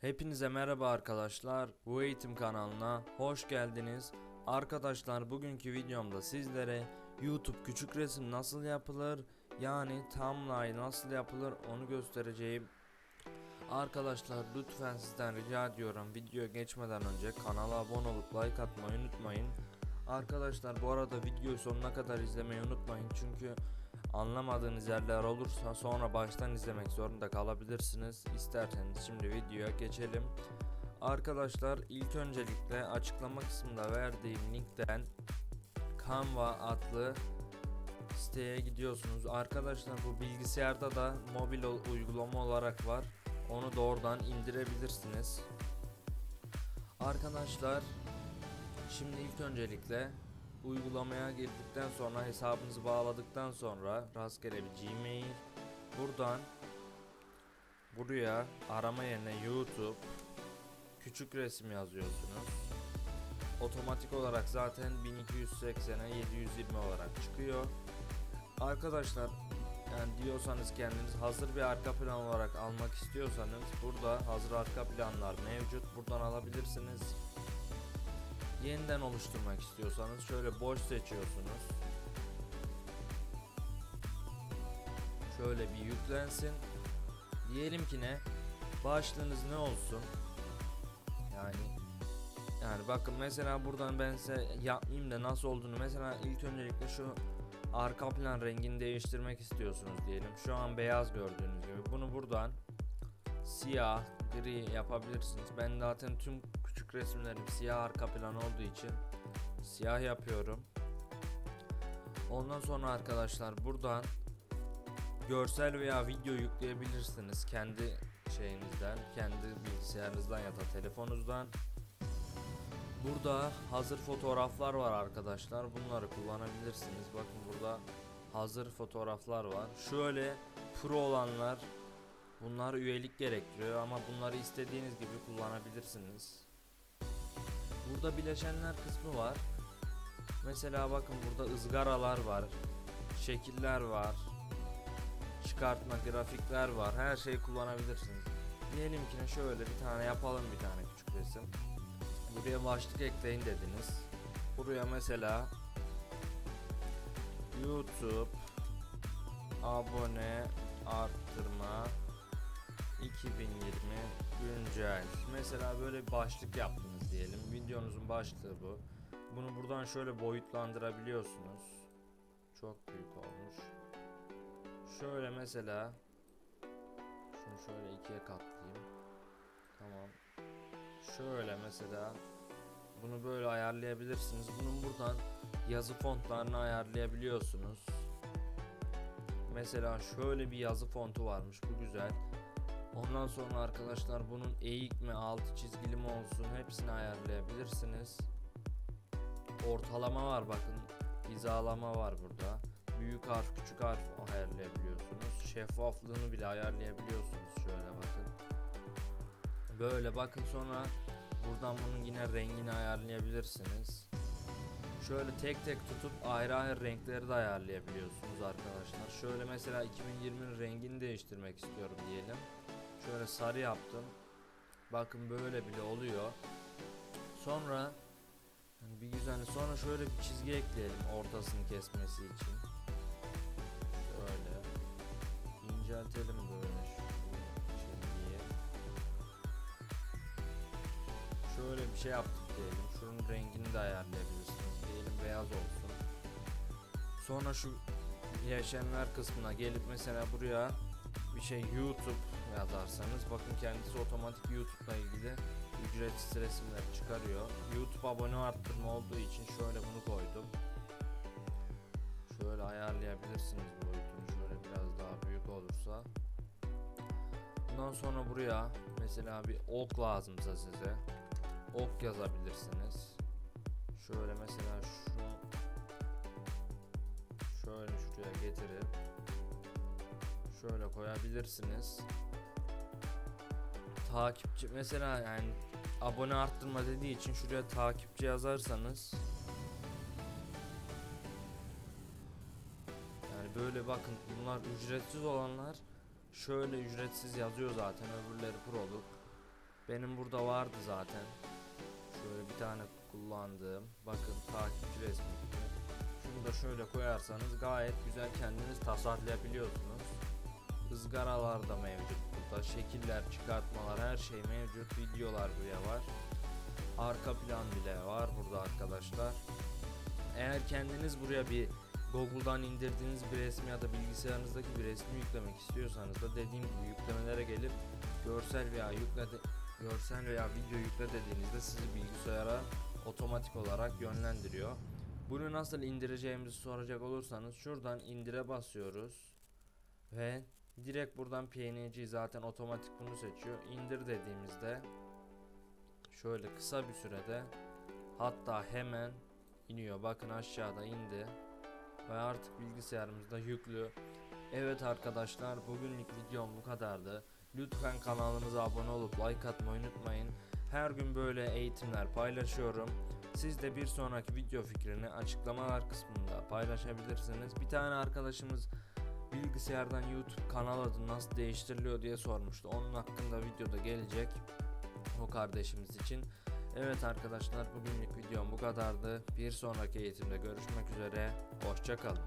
Hepinize merhaba arkadaşlar. Bu eğitim kanalına hoş geldiniz. Arkadaşlar bugünkü videomda sizlere YouTube küçük resim nasıl yapılır yani timeline nasıl yapılır onu göstereceğim. Arkadaşlar lütfen sizden rica ediyorum videoya geçmeden önce kanala abone olup like atmayı unutmayın. Arkadaşlar bu arada videoyu sonuna kadar izlemeyi unutmayın çünkü anlamadığınız yerler olursa sonra baştan izlemek zorunda kalabilirsiniz. İsterseniz şimdi videoya geçelim. Arkadaşlar ilk öncelikle açıklama kısmında verdiğim linkten Canva adlı siteye gidiyorsunuz. Arkadaşlar bu bilgisayarda da mobil uygulama olarak var. Onu da oradan indirebilirsiniz. Arkadaşlar şimdi ilk öncelikle uygulamaya girdikten sonra hesabınızı bağladıktan sonra rastgele bir Gmail buradan buraya arama yerine YouTube küçük resim yazıyorsunuz. Otomatik olarak zaten 1280'e 720 olarak çıkıyor. Arkadaşlar yani diyorsanız kendiniz hazır bir arka plan olarak almak istiyorsanız burada hazır arka planlar mevcut. Buradan alabilirsiniz. Yeniden oluşturmak istiyorsanız şöyle boş seçiyorsunuz. Şöyle bir yüklensin. Diyelim ki ne? Başlığınız ne olsun? Yani yani bakın mesela buradan ben size yapmayayım da nasıl olduğunu mesela ilk öncelikle şu arka plan rengini değiştirmek istiyorsunuz diyelim. Şu an beyaz gördüğünüz gibi. Bunu buradan siyah, gri yapabilirsiniz. Ben zaten tüm küçük resimlerim siyah arka plan olduğu için siyah yapıyorum. Ondan sonra arkadaşlar buradan görsel veya video yükleyebilirsiniz kendi şeyinizden, kendi bilgisayarınızdan ya da telefonunuzdan. Burada hazır fotoğraflar var arkadaşlar. Bunları kullanabilirsiniz. Bakın burada hazır fotoğraflar var. Şöyle pro olanlar bunlar üyelik gerektiriyor ama bunları istediğiniz gibi kullanabilirsiniz. Burada bileşenler kısmı var. Mesela bakın burada ızgaralar var. Şekiller var. Çıkartma grafikler var. Her şeyi kullanabilirsiniz. Diyelim ki şöyle bir tane yapalım bir tane küçük resim. Buraya başlık ekleyin dediniz. Buraya mesela YouTube abone arttırma 2020 güncel. Mesela böyle bir başlık yaptınız diyelim. Videonuzun başlığı bu. Bunu buradan şöyle boyutlandırabiliyorsunuz. Çok büyük olmuş. Şöyle mesela şunu şöyle ikiye katlayayım. Tamam. Şöyle mesela bunu böyle ayarlayabilirsiniz. Bunun buradan yazı fontlarını ayarlayabiliyorsunuz. Mesela şöyle bir yazı fontu varmış. Bu güzel. Ondan sonra arkadaşlar bunun eğik mi, altı çizgili mi olsun hepsini ayarlayabilirsiniz. Ortalama var bakın. Hizalama var burada. Büyük harf, küçük harf ayarlayabiliyorsunuz. Şeffaflığını bile ayarlayabiliyorsunuz. Şöyle bakın. Böyle bakın sonra buradan bunun yine rengini ayarlayabilirsiniz. Şöyle tek tek tutup ayrı ayrı renkleri de ayarlayabiliyorsunuz arkadaşlar. Şöyle mesela 2020'nin rengini değiştirmek istiyorum diyelim. Şöyle sarı yaptım. Bakın böyle bile oluyor. Sonra yani bir güzel sonra şöyle bir çizgi ekleyelim ortasını kesmesi için. Şöyle inceltelim böyle şu çizgiyi. Şöyle bir şey yaptık diyelim. Şunun rengini de ayarlayabilirsiniz. Diyelim beyaz olsun. Sonra şu bileşenler kısmına gelip mesela buraya bir şey YouTube yazarsanız bakın kendisi otomatik YouTube'la ilgili ücretsiz resimler çıkarıyor. YouTube abone arttırma olduğu için şöyle bunu koydum. Şöyle ayarlayabilirsiniz boyutunu şöyle biraz daha büyük olursa. Bundan sonra buraya mesela bir ok lazımsa size ok yazabilirsiniz. Şöyle mesela şunu şöyle şuraya getirip şöyle koyabilirsiniz. Takipçi mesela yani abone arttırma dediği için şuraya takipçi yazarsanız yani böyle bakın bunlar ücretsiz olanlar şöyle ücretsiz yazıyor zaten öbürleri proluk Benim burada vardı zaten. Şöyle bir tane kullandığım. Bakın takipçi resmi. Şunu da şöyle koyarsanız gayet güzel kendiniz tasarlayabiliyorsunuz. Izgaralar da mevcut burada. Şekiller, çıkartmalar her şey mevcut. Videolar bile var. Arka plan bile var burada arkadaşlar. Eğer kendiniz buraya bir Google'dan indirdiğiniz bir resmi ya da bilgisayarınızdaki bir resmi yüklemek istiyorsanız da dediğim gibi yüklemelere gelip görsel veya yükle görsel veya video yükle dediğinizde sizi bilgisayara otomatik olarak yönlendiriyor. Bunu nasıl indireceğimizi soracak olursanız şuradan indire basıyoruz ve direkt buradan PNG zaten otomatik bunu seçiyor. İndir dediğimizde şöyle kısa bir sürede hatta hemen iniyor. Bakın aşağıda indi ve artık bilgisayarımızda yüklü. Evet arkadaşlar bugünlük videom bu kadardı. Lütfen kanalımıza abone olup like atmayı unutmayın. Her gün böyle eğitimler paylaşıyorum. Siz de bir sonraki video fikrini açıklamalar kısmında paylaşabilirsiniz. Bir tane arkadaşımız bilgisayardan YouTube kanal adı nasıl değiştiriliyor diye sormuştu. Onun hakkında videoda gelecek o kardeşimiz için. Evet arkadaşlar bugünlük videom bu kadardı. Bir sonraki eğitimde görüşmek üzere. Hoşçakalın.